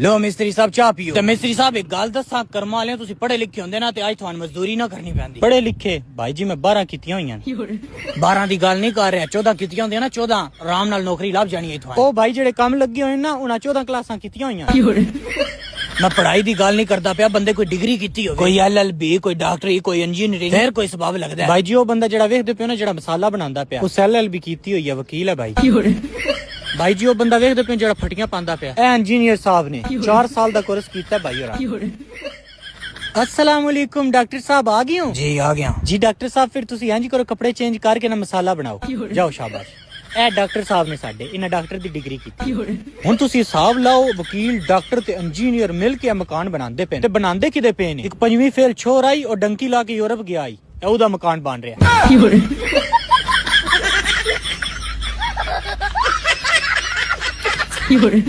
ਲੋ ਮਿਸਤਰੀ ਸਾਹਿਬ ਚਾਹ ਪੀਓ। ਤੇ ਮਿਸਤਰੀ ਸਾਹਿਬ ਇੱਕ ਗੱਲ ਦੱਸਾਂ ਕਰਮਾਂ ਵਾਲਿਓ ਤੁਸੀਂ ਪੜ੍ਹੇ ਲਿਖੇ ਹੁੰਦੇ ਨਾ ਤੇ ਅੱਜ ਤੁਹਾਨੂੰ ਮਜ਼ਦੂਰੀ ਨਾ ਕਰਨੀ ਪੈਂਦੀ। ਪੜ੍ਹੇ ਲਿਖੇ? ਭਾਈ ਜੀ ਮੈਂ 12 ਕੀਤੀਆਂ ਹੋਈਆਂ ਨੇ। 12 ਦੀ ਗੱਲ ਨਹੀਂ ਕਰ ਰਿਹਾ 14 ਕੀਤੀਆਂ ਹੁੰਦੀਆਂ ਨਾ 14 ਆਰਾਮ ਨਾਲ ਨੌਕਰੀ ਲੱਭ ਜਾਣੀ ਹੈ ਤੁਹਾਨੂੰ ਉਹ ਭਾਈ ਜਿਹੜੇ ਕੰਮ ਲੱਗੇ ਹੋਏ ਨਾ ਉਹਨਾਂ 14 ਕਲਾਸਾਂ ਕੀਤੀਆਂ ਹੋਈਆਂ। ਮੈਂ ਪੜ੍ਹਾਈ ਦੀ ਗੱਲ ਨਹੀਂ ਕਰਦਾ ਪਿਆ ਬੰਦੇ ਕੋਈ ਡਿਗਰੀ ਕੀਤੀ ਹੋਵੇ। ਕੋਈ ਐਲਐਲਬੀ ਕੋਈ ਡਾਕਟਰੀ ਕੋਈ ਇੰਜੀਨੀਅਰਿੰਗ। ਫਿਰ ਕੋਈ ਸਬਬ ਲੱਗਦਾ ਭਾਈ ਜੀ ਉਹ ਬੰਦਾ ਜਿਹੜਾ ਵੇਖਦੇ ਪਿਓ ਨਾ ਜਿਹੜਾ ਮਸਾਲਾ ਬਣਾਉਂਦਾ ਪਿਆ। ਉਹ ਐਲਐਲਬੀ ਕੀਤੀ ਹੋਈ ਹੈ ਵਕੀਲ ਹੈ ਭਾਈ। ਭਾਈ ਜੀ ਉਹ ਬੰਦਾ ਵੇਖਦੇ ਪਏ ਜਿਹੜਾ ਫਟੀਆਂ ਪਾਉਂਦਾ ਪਿਆ। ਇਹ ਇੰਜੀਨੀਅਰ ਸਾਹਿਬ ਨੇ। 4 ਸਾਲ ਦਾ ਕੋਰਸ ਕੀਤਾ ਭਾਈ ਹੋਰਾਂ ਅਸਲਾਮੁਅਲੈਕੁਮ ਡਾਕਟਰ ਸਾਹਿਬ ਆ ਗਏ ਹੋ? ਜੀ ਆ ਗਿਆ ਜੀ ਡਾਕਟਰ ਸਾਹਿਬ ਫਿਰ ਤੁਸੀਂ ਇੰਜ ਕਰੋ ਕੱਪੜੇ ਚੇਂਜ ਕਰਕੇ ਨਾ ਮਸਾਲਾ ਬਣਾਓ। ਜਾਓ ਸ਼ਾਬਾਸ਼। ਇਹ ਡਾਕਟਰ ਸਾਹਿਬ ਨੇ ਸਾਡੇ ਇਹਨਾਂ ਡਾਕਟਰ ਦੀ ਡਿਗਰੀ ਕੀਤੀ। ਹੁਣ ਤੁਸੀਂ ਹਿਸਾਬ ਲਾਓ ਵਕੀਲ ਡਾਕਟਰ ਤੇ ਇੰਜੀਨੀਅਰ ਮਿਲ ਕੇ ਮਕਾਨ ਬਣਾਉਂਦੇ ਪਏ ਤੇ ਬਣਾਉਂਦੇ ਕਿਦੇ ਪਏ ਨੇ? ਇੱਕ ਪੰਜਵੀਂ ਫੇਲ ਛੋਰ ਆਈ ਉਹ ਡੰਕੀ ਲਾ ਕੇ ਯੂਰਪ ਗਿਆ ਆਈ। ਇਹ ਉਹਦਾ ਮਕਾਨ ਬਣ ਰਿਹਾ। 有人